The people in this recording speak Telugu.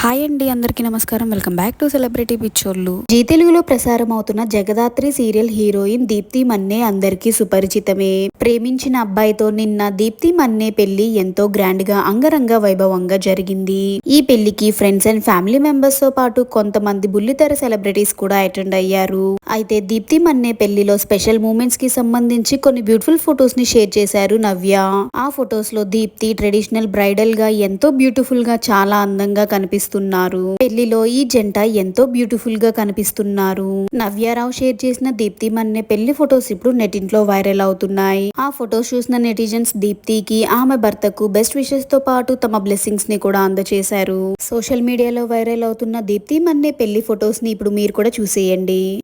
హాయ్ అండి అందరికీ నమస్కారం. వెల్కమ్ బ్యాక్ టు సెలబ్రిటీ పిక్చర్లు జీ తెలుగులో ప్రసారం అవుతున్న జగదాత్రి సీరియల్ హీరోయిన్ దీప్తి మన్నే అందరికీ సుపరిచితమే. ప్రేమించిన అబ్బాయితో నిన్న దీప్తి మన్నే పెళ్ళి ఎంతో గ్రాండ్గా అంగరంగ వైభవంగా జరిగింది. ఈ పెళ్ళికి ఫ్రెండ్స్ అండ్ ఫ్యామిలీ మెంబర్స్తో పాటు కొంతమంది బుల్లితెర సెలబ్రిటీస్ కూడా అటెండ్ అయ్యారు. అయితే దీప్తి మన్నే పెళ్ళిలో స్పెషల్ మూమెంట్స్కి సంబంధించి కొన్ని బ్యూటిఫుల్ ఫొటోస్ని షేర్ చేశారు నవ్య. ఆ ఫొటోస్లో దీప్తి ట్రెడిషనల్ బ్రైడల్గా ఎంతో బ్యూటిఫుల్గా చాలా అందంగా కనిపిస్తున్నారు. పెళ్ళిలో ఈ జంట ఎంతో బ్యూటిఫుల్గా కనిపిస్తున్నారు. నవ్యారావు షేర్ చేసిన దీప్తి మన్నే పెళ్ళి ఫొటోస్ ఇప్పుడు నెటింట్లో వైరల్ అవుతున్నాయి. ఆ ఫొటోస్ చూసిన నెటిజన్స్ దీప్తికి ఆమె భర్తకు బెస్ట్ విషెస్తో పాటు తమ బ్లెస్సింగ్స్ని కూడా అందజేశారు సోషల్ మీడియాలో వైరల్ అవుతున్న దీప్తి మన్నే పెళ్ళి ఫొటోస్ని ఇప్పుడు మీరు కూడా చూసేయండి.